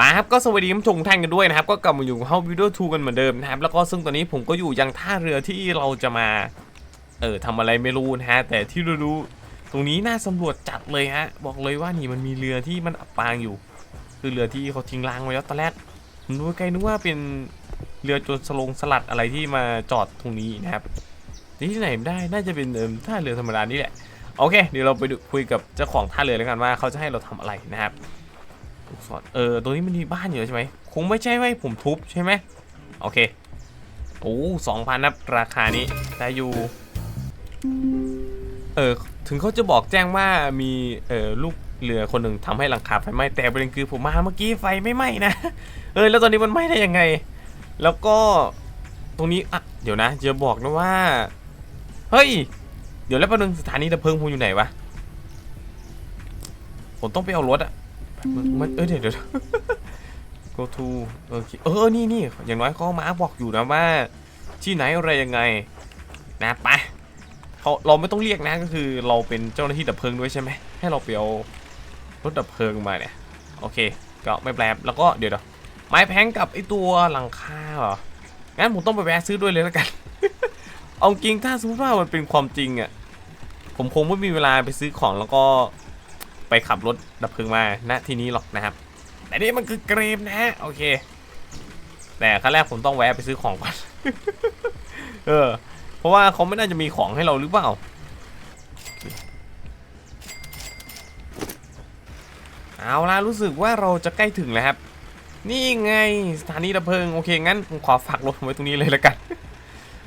มาครับก็สวัสดีท่านผู้ชมท่านกันด้วยนะครับก็กลับมาอยู่กับเฮาวิดีโอทูกันเหมือนเดิมนะครับแล้วก็ซึ่งตอนนี้ผมก็อยู่ยังท่าเรือที่เราจะมาเออทำอะไรไม่รู้นะฮะแต่ที่รู้ๆตรงนี้น่าสำรวจจัดเลยฮะบอกเลยว่านี่มันมีเรือที่มันอับปางอยู่ คือเรือที่เขาทิ้งร้างไว้แล้วตอนแรกผมดูไกลนึกว่าเป็นเรือโจรสลงสลัดอะไรที่มาจอดตรงนี้นะครับแต่ที่ไหนไม่ได้น่าจะเป็นเออท่าเรือธรรมดานี่แหละโอเคเดี๋ยวเราไปคุยกับเจ้าของท่าเรือแล้วกันว่าเขาจะให้เราทำอะไรนะครับ ลูกศรเออตรงนี้มันมีบ้านอยู่ใช่ไหมคงไม่ใช่ไว้ผมทุบใช่ไหมโอเคโอ้สองพันนะราคานี้ได้อยู่เออถึงเขาจะบอกแจ้งว่ามีเออลูกเรือคนหนึ่งทำให้หลังคาไฟไหม้แต่ประเด็นคือผมมาเมื่อกี้ไฟไม่ไหม้นะเออแล้วตอนนี้มันไหม้ได้ยังไง แล้วก็ตรงนี้อะเดี๋ยวนะจะบอกนะว่าเฮ้ยเดี๋ยวแล้วแป๊บนึงสถานีดับเพลิงผมอยู่ไหนวะผมต้องไปเอารถอะ มันเออเดี๋ยวเดี๋ยว go to เออเออนี่นี่อย่างน้อยเขามาบอกอยู่นะว่า ที่ไหนอะไรยังไง นะไปเขาเราไม่ต้องเรียกนะก็คือเราเป็นเจ้าหน้าที่ดับเพลิงด้วยใช่ไหมให้เราไปเอารถดับเพลิงมาเนี่ยโอเค ก็ไม่แปลแล้วก็เดี๋ยวเดี๋ยวไม้แพงกับไอตัวหลังคาเหรองั้นผมต้องไปแวะซื้อด้วยเลยแล้วกัน เอาจริงถ้าสมมติว่ามันเป็นความจริงอะผมคงไม่มีเวลาไปซื้อของแล้วก็ ไปขับรถดับเพลิงมาณที่นี้หรอกนะครับ แต่นี่มันคือเกรมนะฮะโอเค แต่ขั้นแรกผมต้องแวะไปซื้อของก่อนเออ เพราะว่าเขาไม่น่าจะมีของให้เราหรือเปล่าเอาล่ะรู้สึกว่าเราจะใกล้ถึงแล้วครับ นี่ไงสถานีดับเพลิงโอเคงั้นผมขอฝากรถผมไว้ตรงนี้เลยแล้วกัน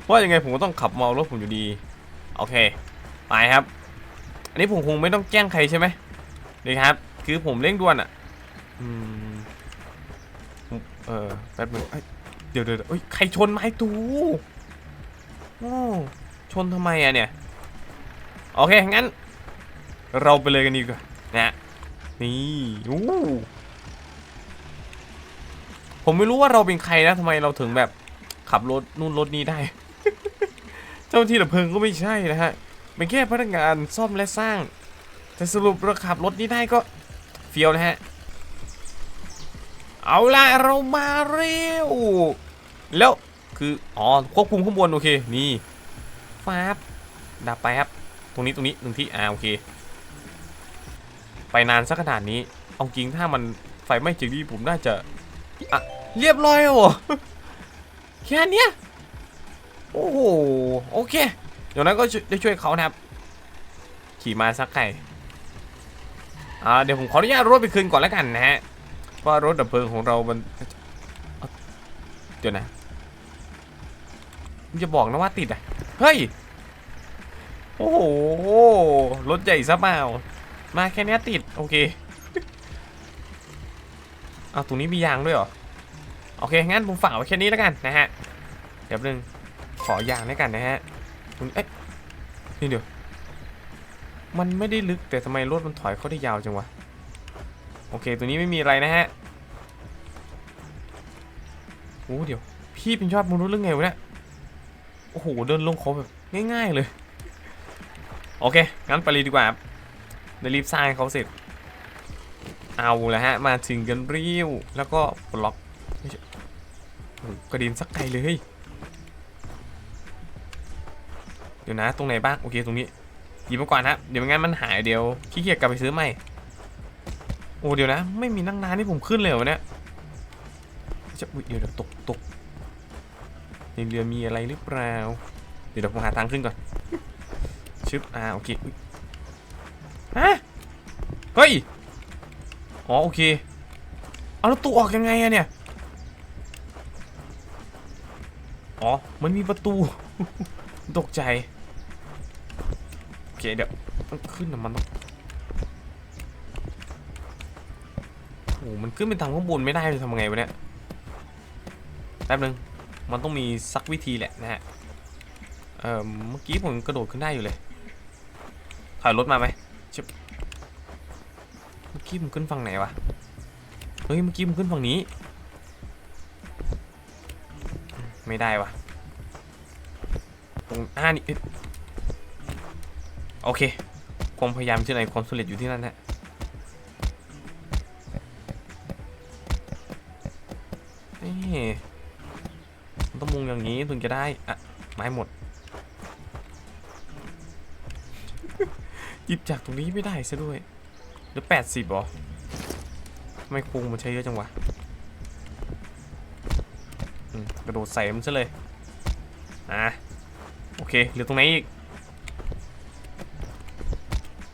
เพราะยังไงผมก็ต้องขับมาเอารถผมอยู่ดี โอเค ไปครับ อันนี้ผมคงไม่ต้องแจ้งใครใช่ไหม นี่ครับ คือผมเร่งด่วนอะอืมเออแป๊บนึงเอ้ยเดี๋ยวเดี๋ยวเอ้ยใครชนไม้ตูโอ้ชนทำไมอะเนี่ย โอเค งั้น เราไปเลยกันดีกว่านะนี่อู้ผมไม่รู้ว่าเราเป็นใครนะทำไมเราถึงแบบขับรถนู่นรถนี้ได้ เจ้าหน้าที่ดับเพลิงก็ไม่ใช่นะฮะเป็นแค่พนักงานซ่อมและสร้าง แต่สรุปเราขับรถนี้ได้ก็เฟียวนะฮะ เอาล่ะเรามาเร็ว แล้วคืออ๋อควบคุมข้างบนโอเคนี่ฟ้าบดับไปครับตรงนี้ตรงนี้หนึ่งที่อ่าโอเค ไปนานสักขนาดนี้เอาจริงถ้ามันไฟไหม้จริงที่ผมน่าจะอะเรียบร้อยแล้แค่นี้โอ้โหโอเคเดี๋ยวนั้นก็ได้ช่วยเขานะครับ ขี่มาสักไก่ อ่าเดี๋ยวผมขออนุญาตรถไปคืนก่อนแล้วกันนะฮะเพราะรถดับเพลิงของเรามันเอ้าเดี๋ยวนะมึงจะบอกนะว่าติดอะเฮ้ยโอ้โหรถใหญ่ซะเปล่ามาแค่เนี้ยติดโอเคเอาตรงนี้มียางด้วยเหรอโอเคงั้นผมฝากไว้แค่นี้แล้วกันนะฮะเดี๋ยวนึงขอยางด้วยกันนะฮะคุณเอ๊ะนี่เดี๋ยว มันไม่ได้ลึกแต่ทำไมรถมันถอยเข้าได้ยาวจังวะ โอเค ตัวนี้ไม่มีอะไรนะฮะโอ้เดี๋ยว พี่เป็นยอดมนุษย์เรื่องไงวะเนี่ย โอ้โห เดินลงเขาแบบง่าย ๆเลย โอเค งั้นไปเลยดีกว่าเดี๋ยวรีบสร้างเขาเสร็จ เอาละฮะ มาถึงกันเรียวแล้วก็บล็อกกระด็นสักไกลเลย เดี๋ยวนะ ตรงไหนบ้าง โอเค ตรงนี้ หยิบมาก่อนฮะเดี๋ยวไม่งั้นมันหายเดี๋ยวขี้เกียจกลับไปซื้อใหม่ โอ้เดี๋ยวนะ ไม่มีนั่งนานที่ผมขึ้นเลยเหรอเนี่ยจะอุ๊ยเดี๋ยวเดี๋ยวตกตกในเรือมีอะไรหรือเปล่าเดี๋ยวเดี๋ยวผมหาทางขึ้นก่อน ชึบ อ่า โอเคฮะ เฮ้ย อ๋อ โอเค เอาแล้วตัวออกยังไงอะเนี่ย อ๋อ มันมีประตู ตกใจ เคเดี๋ยวมันขึ้นนะมันต้องโอ้โหมันขึ้นเป็นทางข้างบนไม่ได้เลยทำไงวะเนี่ยแป๊บนึงมันต้องมีสักวิธีแหละนะฮะเอ่อเมื่อกี้ผมกระโดดขึ้นได้อยู่เลยถอยรถมาไหมชิบเมื่อกี้ผมขึ้นฝั่งไหนวะเฮ้ยเมื่อกี้ผมขึ้นฝั่งนี้ ไม่ได้วะตรงอ่านี่ โอเค ความพยายามที่ไหนความสำเร็จอยู่ที่นั่นฮะนี่ต้องมุงอย่างนี้ถึงจะได้อะไม้หมด หยิบจากตรงนี้ไม่ได้ซะด้วย หรือแปดสิบหรอทำไมคุงมันใช้เยอะจังวะกระโดดใส่มันซะเลย อะ โอเค เหลือตรงไหนอีก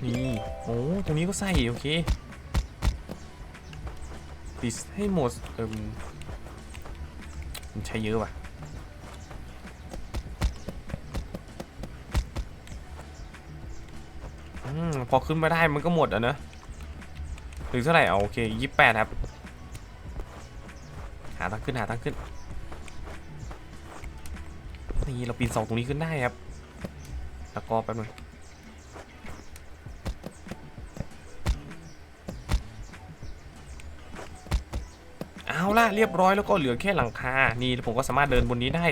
นี่โอ้ตรงนี้ก็ใส่โอเคติดให้หมดเอิมมันใช้เยอะว่ะอืมพอขึ้นมาได้มันก็หมดอะเนอะหรือเท่าไหร่เอาโอเคยี่สิบแปดครับ หาทางขึ้นหาทางขึ้น นี่เราปีนสองตรงนี้ขึ้นได้ครับ แล้วก็แป๊บนึง เอาล่ะเรียบร้อยแล้วก็เหลือแค่หลังคา นี่ผมก็สามารถเดินบนนี้ได้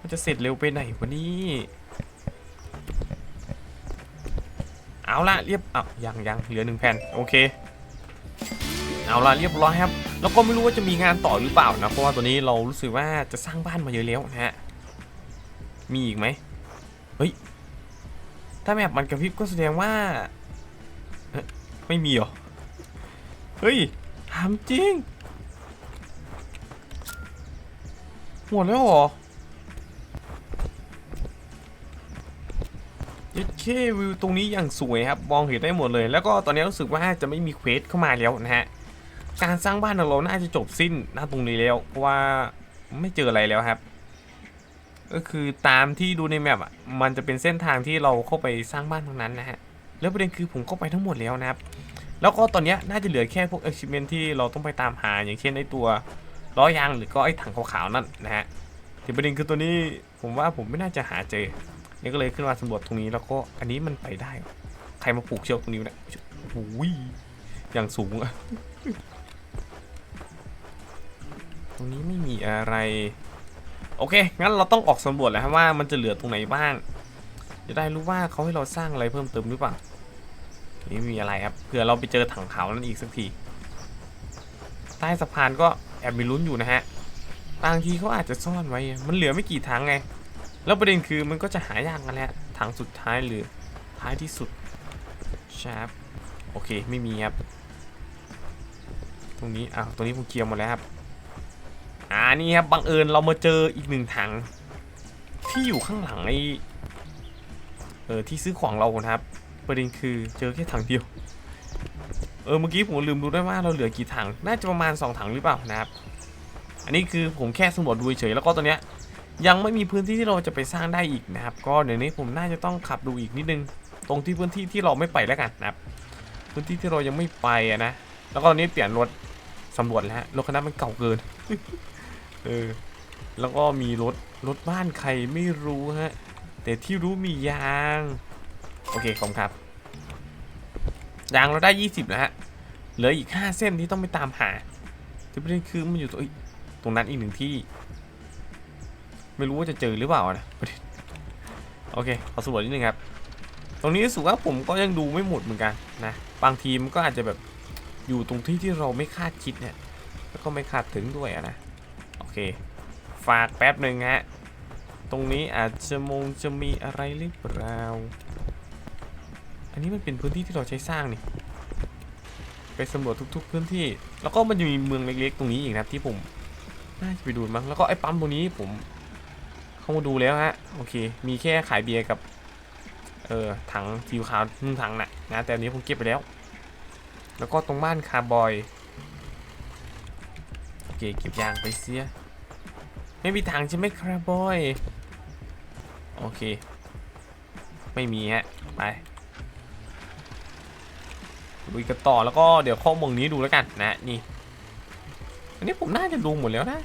มันจะเสร็จเร็วไปไหนวะนี่เอาล่ะเรียบอะยังยังเหลือหนึ่งแผ่นโอเค เอาล่ะเรียบร้อยครับ แล้วก็ไม่รู้ว่าจะมีงานต่อหรือเปล่านะ เพราะว่าตัวนี้เรารู้สึกว่าจะสร้างบ้านมาเยอะแล้วนะฮะ มีอีกไหมเฮ้ย ถ้าแมปมันกระพริบก็แสดงว่า ไม่มีเหรอ เฮ้ยถามจริง หมดแล้วเหรอยัดเควิวตรงนี้อย่างสวยครับ มองเห็นได้หมดเลย แล้วก็ตอนนี้รู้สึกว่าจะไม่มีเควสเข้ามาแล้วนะฮะ การสร้างบ้านของเราน่าจะจบสิ้นหน้าตรงนี้แล้ว เพราะว่าไม่เจออะไรแล้วครับ ก็คือตามที่ดูในแมปอะ มันจะเป็นเส้นทางที่เราเข้าไปสร้างบ้านตรงนั้นนะฮะ แล้วประเด็นคือผมก็ไปทั้งหมดแล้วนะครับ แล้วก็ตอนนี้น่าจะเหลือแค่พวก achievement ที่เราต้องไปตามหาอย่างเช่นไอตัวล้อยางหรือก็ไอถังขาวๆนั่นนะฮะที่ประเด็นคือตัวนี้ผมว่าผมไม่น่าจะหาเจอนี่ก็เลยขึ้นมาสำรวจตรงนี้แล้วก็อันนี้มันไปได้ ใครมาปลูกเชือกตรงนี้วะเนี่ยโอ้โหอย่างสูงอะตรงนี้ไม่มีอะไร โอเค งั้นเราต้องออกสำรวจแล้วว่ามันจะเหลือตรงไหนบ้าง จะได้รู้ว่าเขาให้เราสร้างอะไรเพิ่มเติมหรือเปล่านี่มีอะไรครับเผื่อเราไปเจอถังขาวนั่นอีกสักทีใต้สะพานก็แอบมีลุ้นอยู่นะฮะบางทีเขาอาจจะซ่อนไว้ มันเหลือไม่กี่ถังไง แล้วประเด็นคือมันก็จะหายากกันแหละถังสุดท้ายหรือท้ายที่สุดชาร์ปโอเคไม่มีครับ ตรงนี้อ้าวตรงนี้ผมเคลียร์หมดแล้วครับอ่านี่ครับบังเอิญเรามาเจออีกหนึ่งถัง ที่อยู่ข้างหลังไอ้ ออที่ซื้อของเรานะครับ ประเด็นคือเจอแค่ถังเดียว เออเมื่อกี้ผมลืมดูด้วยว่าเราเหลือกี่ถัง น่าจะประมาณ 2 ถังหรือเปล่านะครับ อันนี้คือผมแค่สำรวจดูเฉยๆแล้วก็ตอนเนี้ยยังไม่มีพื้นที่ที่เราจะไปสร้างได้อีกนะครับ ก็เดี๋ยวนี้ผมน่าจะต้องขับดูอีกนิดนึง ตรงที่พื้นที่ที่เราไม่ไปแล้วกันนะครับ พื้นที่ที่เรายังไม่ไปนะ แล้วก็ตอนนี้เปลี่ยนรถสำรวจแล้วรถคันนั้นมันเก่าเกิน เออ แล้วก็มีรถรถบ้านใครไม่รู้ฮะ แต่ที่รู้มียาง โอเคขอบครับ ยางเราได้ 20นะฮะ เหลืออีก 5 เส้นที่ต้องไปตามหา ที่ประเด็นคือมันอยู่ตรงตรงนั้นอีกหนึ่งที่ ไม่รู้ว่าจะเจอหรือเปล่านะประเด็นโอเค ขอสำรวจนิดนึงครับ ตรงนี้รู้สึกว่าผมก็ยังดูไม่หมดเหมือนกันนะ บางทีมันก็อาจจะแบบอยู่ตรงที่ที่เราไม่คาดคิดเนี่ย แล้วก็ไม่คาดถึงด้วยอะนะ โอเค ฝากแป๊บหนึ่งฮะ ตรงนี้อาจจะมงจะมีอะไรหรือเปล่า อันนี้มันเป็นพื้นที่ที่เราใช้สร้างนี่ไปสำรวจทุก ๆ พื้นที่ แล้วก็มันจะมีเมืองเล็กๆ ตรงนี้อีกนะที่ผมน่าจะไปดูมั้งแล้วก็ไอ้ปั๊มตรงนี้ผมเข้ามาดูแล้วฮะโอเค มีแค่ขายเบียร์กับเออถังซีอิ๊วขาวหนึ่งถังน่ะนะแต่อันนี้ผมเก็บไปแล้ว แล้วก็ตรงบ้านคาร์บอยโอเคเก็บยางไปเสียไม่มีถังใช่ไหมคาร์บอย โอเค ไม่มีฮะ ไปลุยกันต่อแล้วก็เดี๋ยวข้อมูลนี้ดูแล้วกันนะนี่ อันนี้ผมน่าจะดูหมดแล้วนะ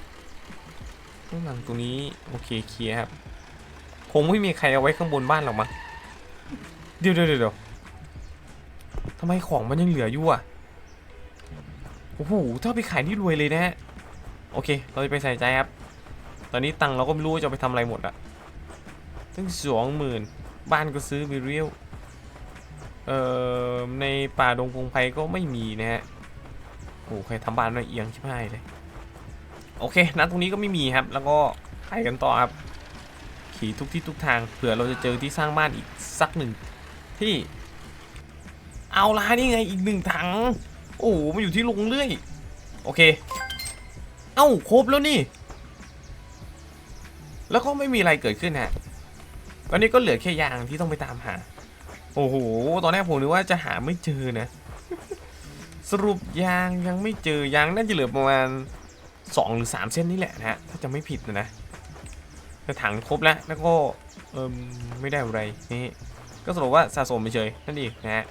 ข้างหลังตรงนี้โอเคเคลียร์ครับ คงไม่มีใครเอาไว้ข้างบนบ้านหรอกมั้งเดี๋ยวเดี๋ยวเดี๋ยวทำไมของมันยังเหลืออยู่อะโอ้โหถ้าไปขายนี่รวยเลยนะฮะ โอเค เราจะไปใส่ใจครับ ตอนนี้ตังค์เราก็ไม่รู้จะไปทำอะไรหมดอะ ตั้งสองหมื่นบ้านก็ซื้อไปเรียวเอ่อในป่าดงพงไพก็ไม่มีนะฮะโอ้ใครทำบ้านมาเอียงชิบหายเลย โอเคนะตรงนี้ก็ไม่มีครับ แล้วก็ไปกันต่อครับ ขี่ทุกที่ทุกทางเผื่อเราจะเจอที่สร้างบ้านอีกสักหนึ่งที่ เอาละนี่ไงอีกหนึ่งถัง โอ้โหมันอยู่ที่ลงเรื่อย โอเค เอ้าครบแล้วนี่ แล้วก็ไม่มีอะไรเกิดขึ้นฮะ ตอนนี้ก็เหลือแค่ยางที่ต้องไปตามหา โอ้โห ตอนแรกผมนึกว่าจะหาไม่เจอนะ สรุปยางยังไม่เจอยางน่าจะเหลือประมาณสองหรือสามเส้นนี่แหละนะฮะ ถ้าจะไม่ผิดนะนะแต่ถังครบแล้วแล้วก็เอมไม่ได้อะไรนี่ก็สรุปว่าสะสมไปเฉยนั่นเองนะฮะ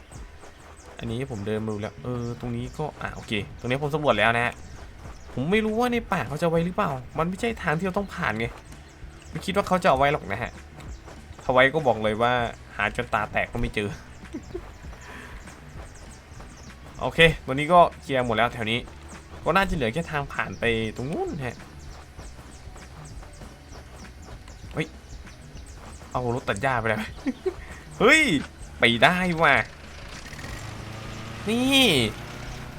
อันนี้ผมเดินมาดูแล้ว เออ ตรงนี้ก็ อ่าโอเค ตรงนี้ผมสำรวจแล้วนะฮะ ผมไม่รู้ว่าในป่าเขาจะไว้หรือเปล่า มันไม่ใช่ทางที่เราต้องผ่านไง ไม่คิดว่าเขาจะเอาไว้หรอกนะฮะ ถ้าไว้ก็บอกเลยว่าหาจนตาแตกก็ไม่เจอ โอเค วันนี้ก็เคลียร์หมดแล้วแถวนี้ ก็น่าจะเหลือแค่ทางผ่านไปตรงนู้นฮะเฮ้ย เอารถตัดหญ้าไปเลยเฮ้ย ไปได้ว่ะ นี่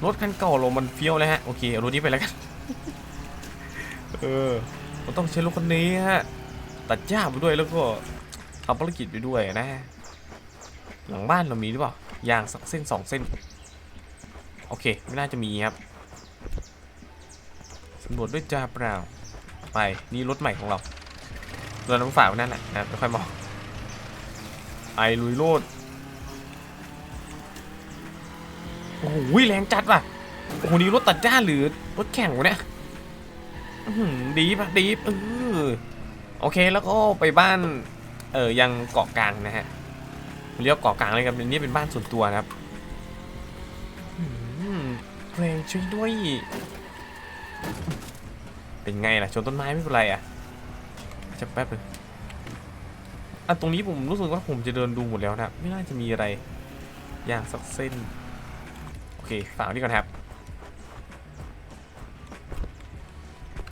รถคันเก่าเรามันเฟี้ยวเลยฮะ โอเคเอารถนี้ไปแล้วกัน เออเราต้องใช้รถคันนี้ฮะ ตัดหญ้าไปด้วยแล้วก็ ทำภารกิจไปด้วยนะ หลังบ้านเรามีหรือเปล่ายางสักเส้นสองเส้น โอเค ไม่น่าจะมีครับสำรวจด้วยจ้าเปล่า ไป นี่รถใหม่ของเราเราต้องฝาไว้นั่นแหละนะไม่ค่อยมองไอลุยโลดโอ้โหแรงจัดว่ะโอ้โหนี่รถตัดหญ้าหรือรถแข่งวะเนี่ยดีปะดีปะเออโอเคแล้วก็ไปบ้าน เออยังเกาะกลางนะฮะเรียกว่าเกาะกลางเลยครับอันนี้เป็นบ้านส่วนตัวนะครับอืมแรงช่วยด้วย เป็นไงล่ะชนต้นไม้ไม่เป็นไรอะจะแป๊บนึงอะตรงนี้ผมรู้สึกว่าผมจะเดินดูหมดแล้วนะครับไม่น่าจะมีอะไร อย่างสักเส้น โอเคฝากนี่ก่อนครับ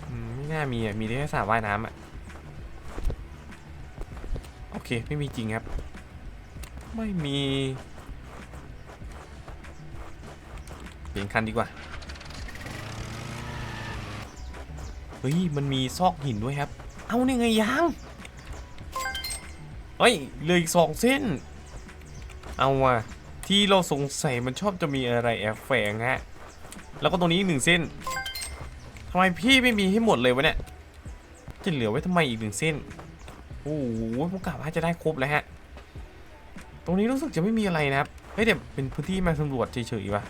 อืมไม่น่ามีอะมีได้แค่สระว่ายน้ำอะ เค ไม่มีจริงครับ ไม่มี เปลี่ยนคันดีกว่า เฮ้ย มันมีซอกหินด้วยครับ เอานี่ไงยาง เฮ้ยเหลยอีกสองเส้น เอาว่ะ ที่เราสงสัยมันชอบจะมีอะไรแอบแฝงฮะ แล้วก็ตรงนี้อีกหนึ่งเส้นทำไมพี่ไม่มีให้หมดเลยวะเนี่ย จะเหลือไว้ทำไมอีกหนึ่งเส้น โอ้โหผมกะว่าจะได้ครบแล้วฮะ ตรงนี้รู้สึกจะไม่มีอะไรนะครับเฮ้ยเดี๋ยวเป็นพื้นที่มาสำรวจเฉยๆว่ะ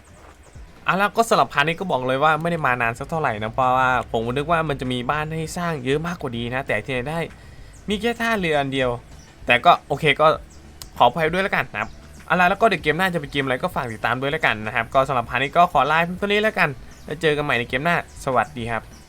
อะแล้วก็สลับพาร์ทนี้ก็บอกเลยว่าไม่ได้มานานสักเท่าไหร่นะเพราะว่าผมนึกว่ามันจะมีบ้านให้สร้างเยอะมากกว่านี้นะ แต่ที่ไหนได้มีแค่ท่าเรืออันเดียว แต่ก็โอเคก็ขออภัยด้วยแล้วกันนะครับอะไรแล้วก็เดี๋ยวเกมหน้าจะเป็นเกมอะไรก็ฝากติดตามด้วยแล้วกันนะครับ ก็สำหรับพาร์ทนี้ก็ขอไลน์เพียงเท่านี้แล้วกันแล้วเจอกันใหม่ในเกมหน้า สวัสดีครับ